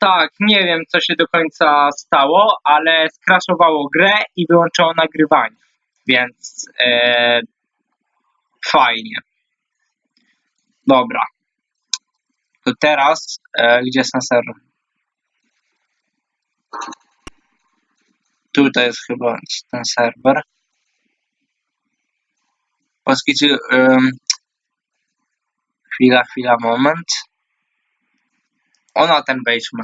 Tak, nie wiem co się do końca stało, ale skraszowało grę i wyłączyło nagrywanie. Więc e, fajnie. Dobra. To teraz, e, gdzie serwer? Tutaj jest chyba ten serwer. Polski, em, chwila, chwila, moment. O, na ten wejdźmy.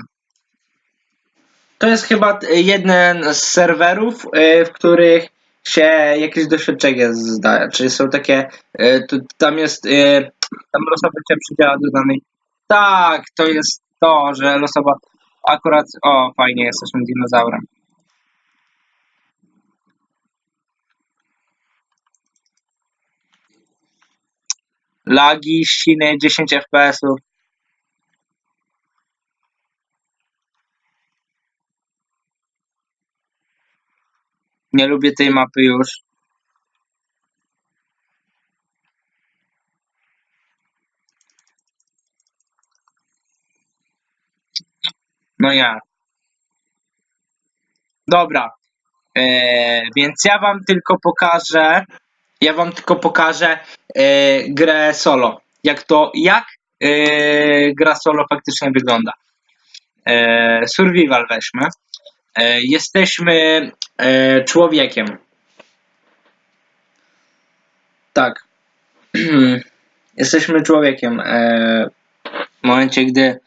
To jest chyba jeden z serwerów, e, w których się jakieś doświadczenie zdaje. Czyli są takie, e, to, tam jest, e, tam losowe się przydziela do danej. Tak, to jest to, że losowa akurat, o fajnie, jesteśmy dinozaurem. Lagi, ściny, 10 FPS-ów. Nie lubię tej mapy już. No ja. Dobra. E, więc ja wam tylko pokażę. Ja wam tylko pokażę e, grę solo. Jak to, jak e, gra solo faktycznie wygląda. E, survival weźmy. E, jesteśmy e, człowiekiem. Tak. jesteśmy człowiekiem. W momencie, gdy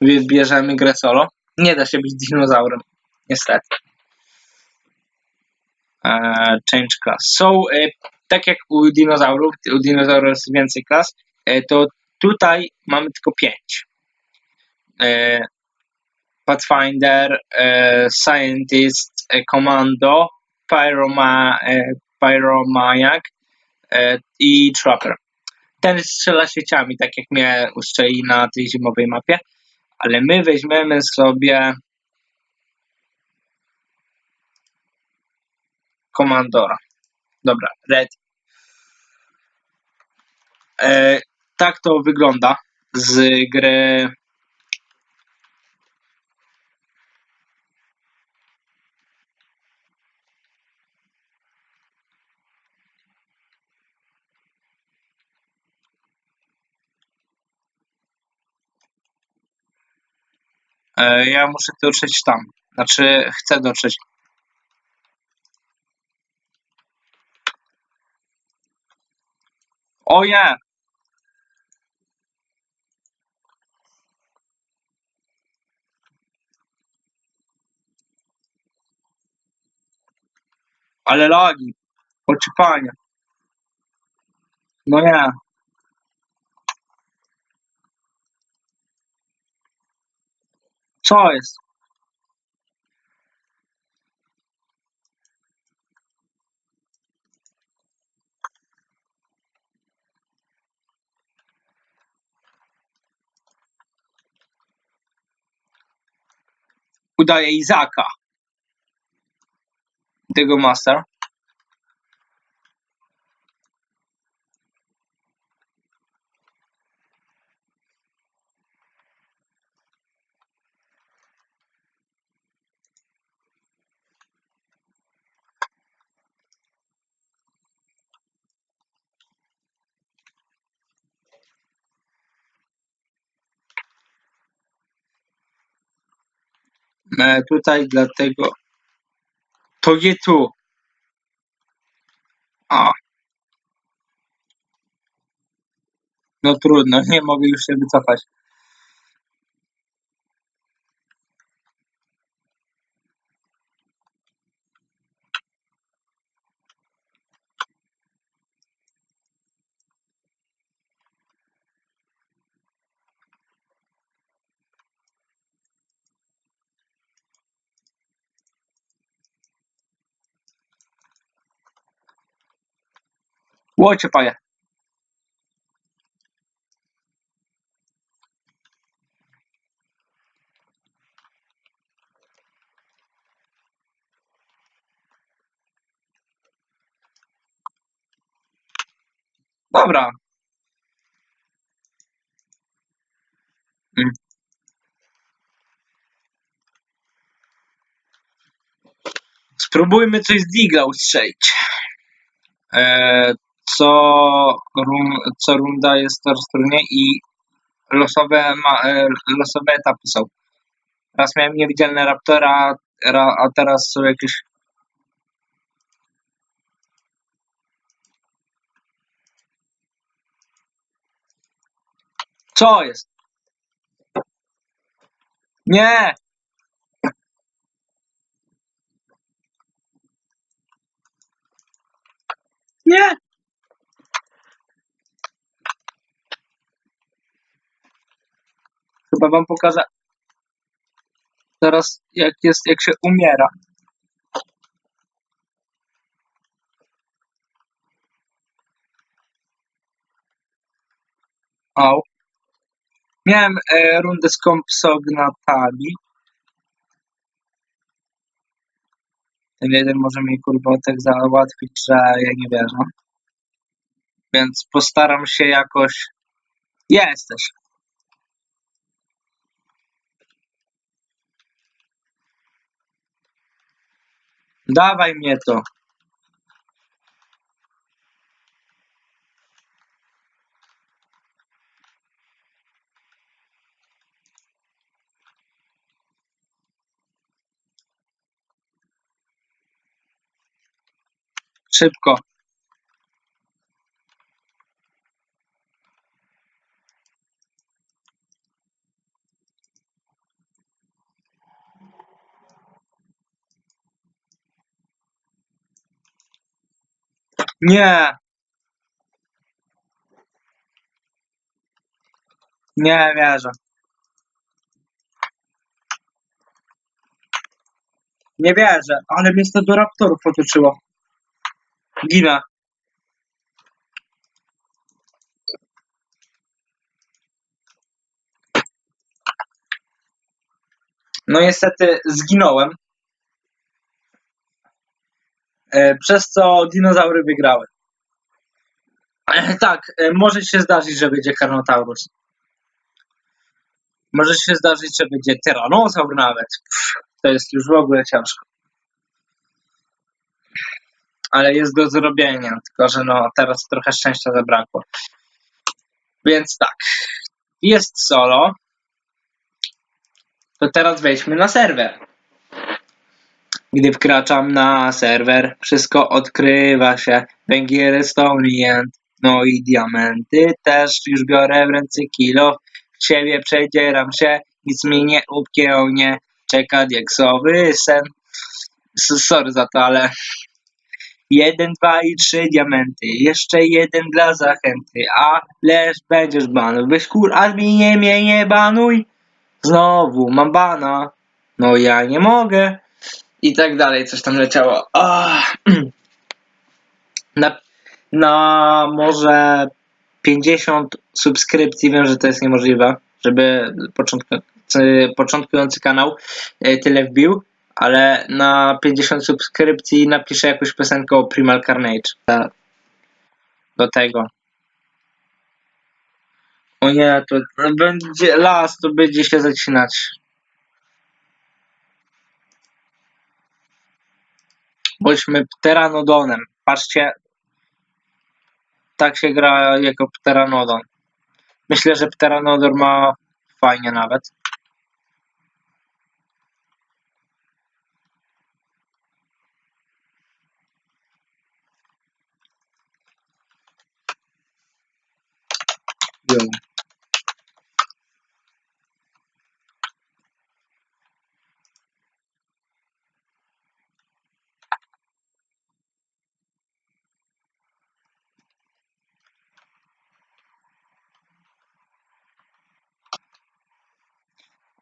wybierzemy grę solo, nie da się być dinozaurem. Niestety. E, change class. E, tak jak u dinozaurów, u dinozaurów jest więcej klas, to tutaj mamy tylko pięć. Pathfinder, e, Scientist, e, Commando, Pyroma, e, Pyromaniac i Trapper. Ten strzela sieciami, tak jak mnie ustrzeli na tej zimowej mapie, ale my weźmiemy sobie Komandora. Dobra, Red. E, tak to wygląda z gry ja muszę dotrzeć tam. Znaczy, chcę dotrzeć. O nie! Ale lagi. Poczypanie. No nie. Co jest? Udaje Izaka. Tego master. Tutaj dlatego to nie tu. No trudno, nie mogę już się wycofać. ஓச்சு Dobra. Mm. Spróbujmy coś z Digla ustrzelić. Eee, co, run, co runda jest to roztrójnie i losowe, ma, e, losowe etapy są. Raz miałem niewidzialne raptora, ra, a teraz są jakieś Co jest? Nie! Nie! Chyba wam pokażę teraz jak jest, jak się umiera. Au. Miałem e, rundę z kompsognatami. Ten jeden może mi kurwa tak załatwić, że ja nie wierzę. Więc postaram się jakoś. Jesteś. Dawaj mnie to. Szybko. Nie. Nie wierzę. Nie wierzę, ale mnie to do raptorów otoczyło. Ginę. No niestety zginąłem. E, Przez co dinozaury wygrały. E, Tak, e, może się zdarzyć, że będzie Carnotaurus. Może się zdarzyć, że będzie Tyrannosaur nawet. Pff, To jest już w ogóle ciężko. Ale jest do zrobienia, tylko że no teraz trochę szczęścia zabrakło. Więc tak, jest solo. To teraz wejdźmy na serwer. Gdy wkraczam na serwer, wszystko odkrywa się. Węgiel stonient, no i diamenty też już biorę w ręce kilo. W ciebie przedzieram się, nic mi nie upkiełnie. Czeka dieksowy sen. Sorry za to, ale Jeden, dwa i trzy diamenty. Jeszcze jeden dla zachęty. A leż będziesz banów. Weź kur, adminie mnie nie banuj. Znowu mam bana. No ja nie mogę. I tak dalej, coś tam leciało. Ah. Na, na może 50 subskrypcji, wiem, że to jest niemożliwe, żeby początku, początkujący kanał e, tyle wbił, ale na 50 subskrypcji napiszę jakąś piosenkę o Primal Carnage. Do tego. O nie, to będzie las, to będzie się zacinać. Bądźmy pteranodonem. Patrzcie, tak się gra jako pteranodon. Myślę, że pteranodon ma fajnie nawet.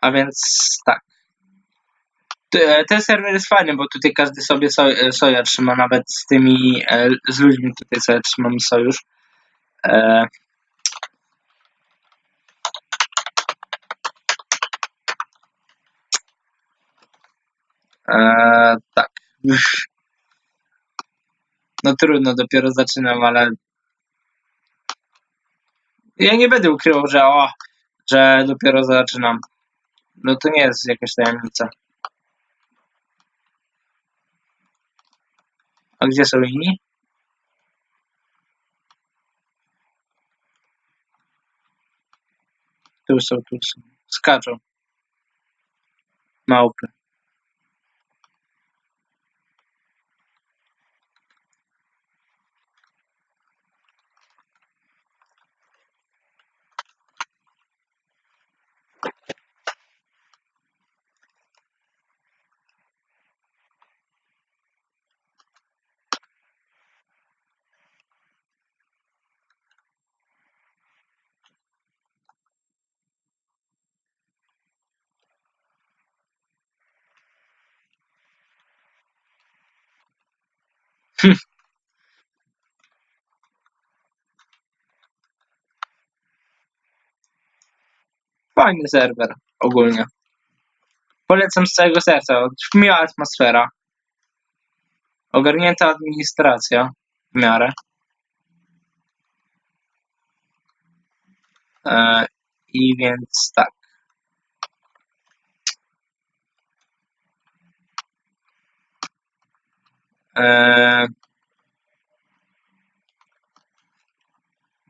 A więc tak. T- Ten serwer jest fajny, bo tutaj każdy sobie soj- soja trzyma, nawet z tymi, e, z ludźmi tutaj sobie trzymamy sojusz. E, e, tak. No trudno, dopiero zaczynam, ale ja nie będę ukrywał, że o, że dopiero zaczynam. No to nie jest jakaś tajemnica. A gdzie są inni? Tu są, tu są. Skaczą. Małpy. Fajny serwer ogólnie. Polecam z całego serca. Miła atmosfera. Ogarnięta administracja w miarę. E, I więc tak.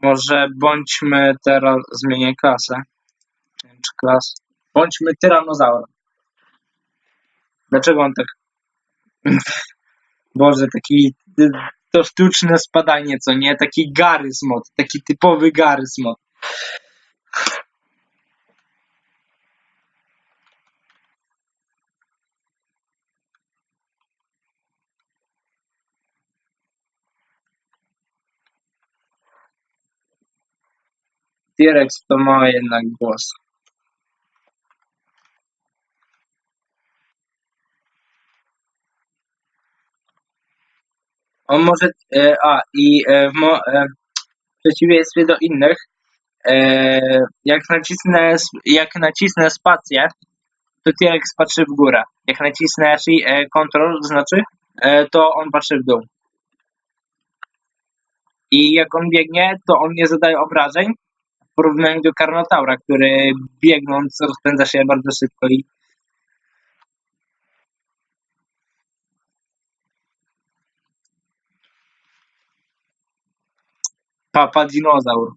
Może bądźmy teraz, zmienię klasę. Change class. Bądźmy tyranozaurem. Dlaczego on tak... Boże, taki... To sztuczne spadanie, co nie? Taki Garys mod. Taki typowy Garys mod. T-Rex to ma jednak głos. On może, e, a i e, w, mo, e, w przeciwieństwie do innych, e, jak nacisnę, jak nacisnę spację, to T-Rex patrzy w górę. Jak nacisnę e, Ctrl, znaczy, e, to on patrzy w dół. I jak on biegnie, to on nie zadaje obrażeń porównaniu do Karnotaura, który biegnąc rozpędza się bardzo szybko i papa dinozaur.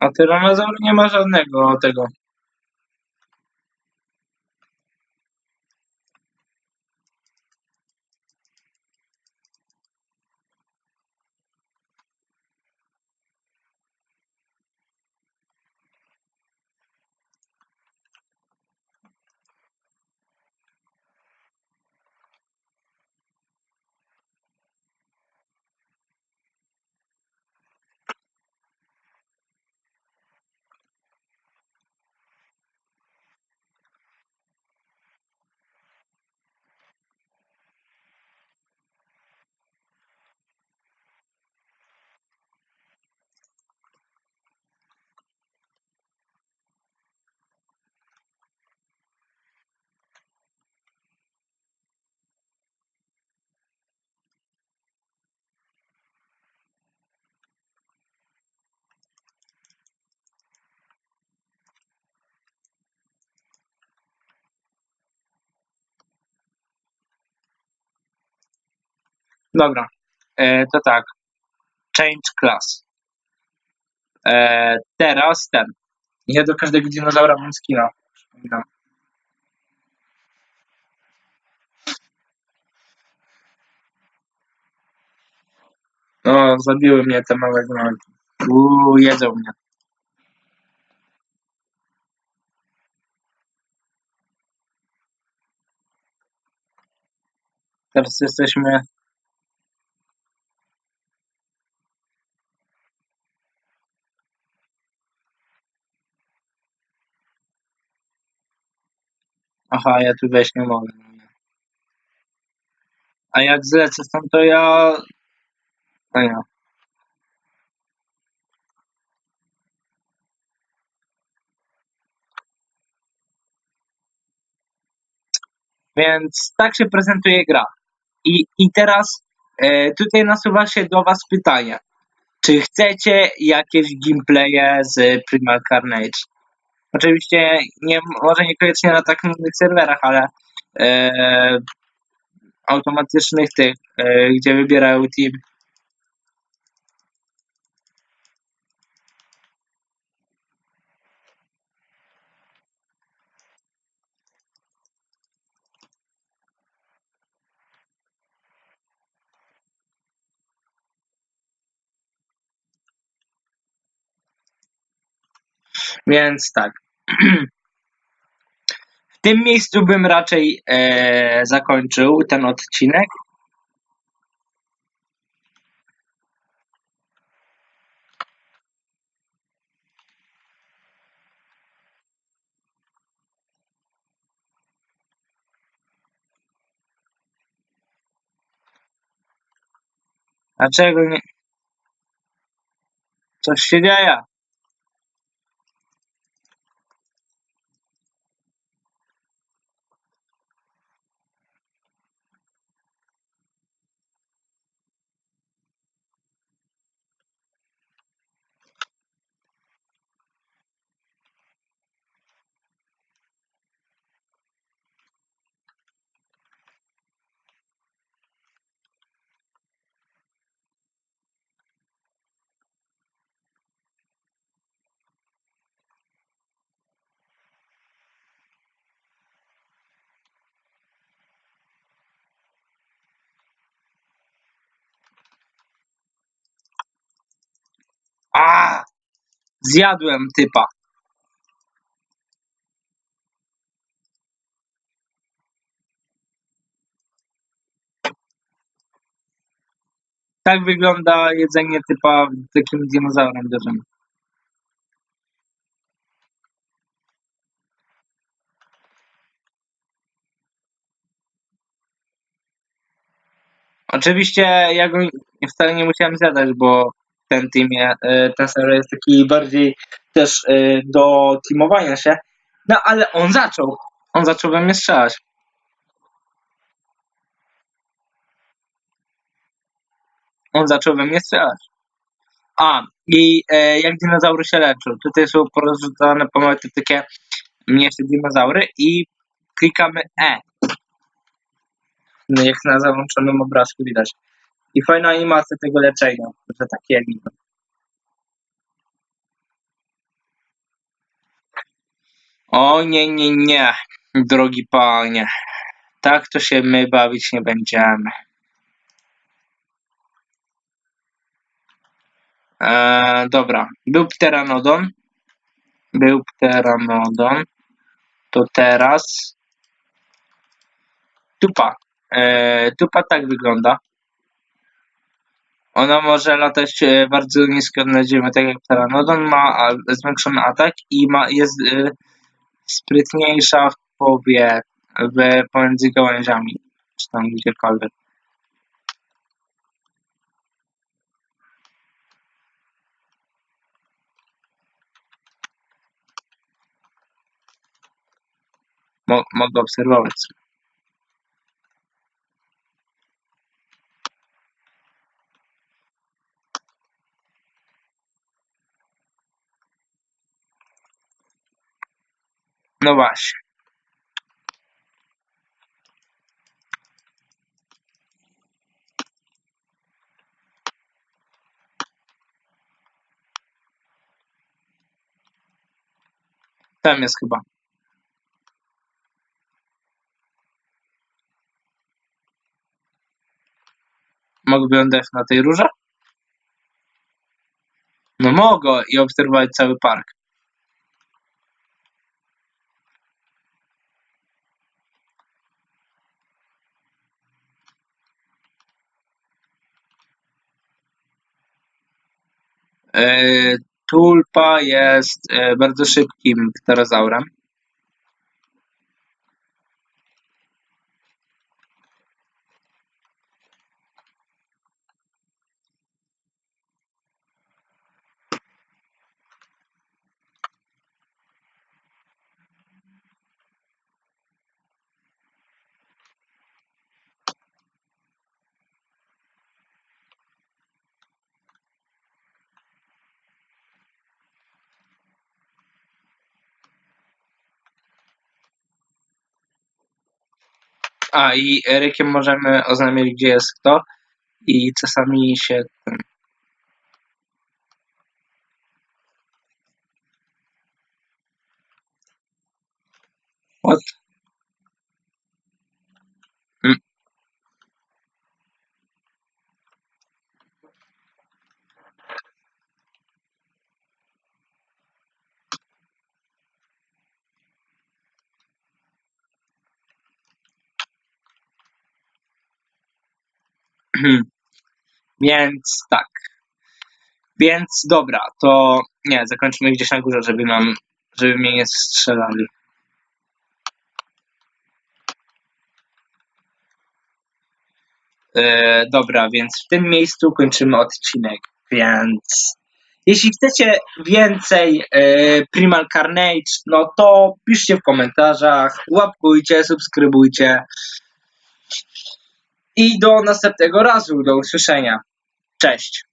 A tyranozaur nie ma żadnego tego. Dobra, e, to tak. Change class. E, teraz ten. Ja do każdego dinozaura mam skina. Przypominam. No, zabiły mnie te małe gnojki. Uuu, jedzą mnie. Teraz jesteśmy... Aha, ja tu wejść nie mogę. A jak zlecę stąd, to ja... No ja. Więc tak się prezentuje gra. I, i teraz e, tutaj nasuwa się do Was pytanie. Czy chcecie jakieś gameplaye z Primal Carnage? Oczywiście nie, może niekoniecznie na tak nudnych serwerach, ale e, automatycznych tych, e, gdzie wybierają team. Więc tak. W tym miejscu bym raczej e, zakończył ten odcinek. Dlaczego nie? Coś się dzieje. A! Zjadłem typa. Tak wygląda jedzenie typa takim dinozaurem dużym. Oczywiście ja go wcale nie musiałem zjadać, bo ten team, je- e, ten serwer jest taki bardziej też e, do teamowania się. No ale on zaczął. On zaczął we mnie strzelać. On zaczął we mnie strzelać. A, i e, jak dinozaury się leczą? Tutaj są porozrzucane pomety takie mniejsze dinozaury i klikamy E. No, Jak na załączonym obrazku widać. I fajna animacja tego leczenia, że takie widzę. O nie, nie, nie, drogi panie. Tak to się my bawić nie będziemy. Eee, dobra, był pteranodon. Był pteranodon. To teraz tupa. Eee, tupa tak wygląda. Ona może latać e, bardzo nisko na ziemię, tak jak pteranodon ma zwiększony atak i ma, jest e, sprytniejsza w powie w, pomiędzy gałęziami, czy tam gdziekolwiek. Mo, mogę obserwować. No właśnie. Tam jest chyba. Mogę wylądować na tej rurze? No mogę i obserwować cały park. Tulpa jest e, bardzo szybkim pterozaurem. A i Erykiem możemy oznajmić, gdzie jest kto. I czasami się ten. What? Więc tak. Więc dobra, to nie, zakończymy gdzieś na górze, żeby nam, żeby mnie nie strzelali. E, dobra, więc w tym miejscu kończymy odcinek, więc jeśli chcecie więcej e, Primal Carnage, no to piszcie w komentarzach, łapkujcie, subskrybujcie i do następnego razu, do usłyszenia. Cześć.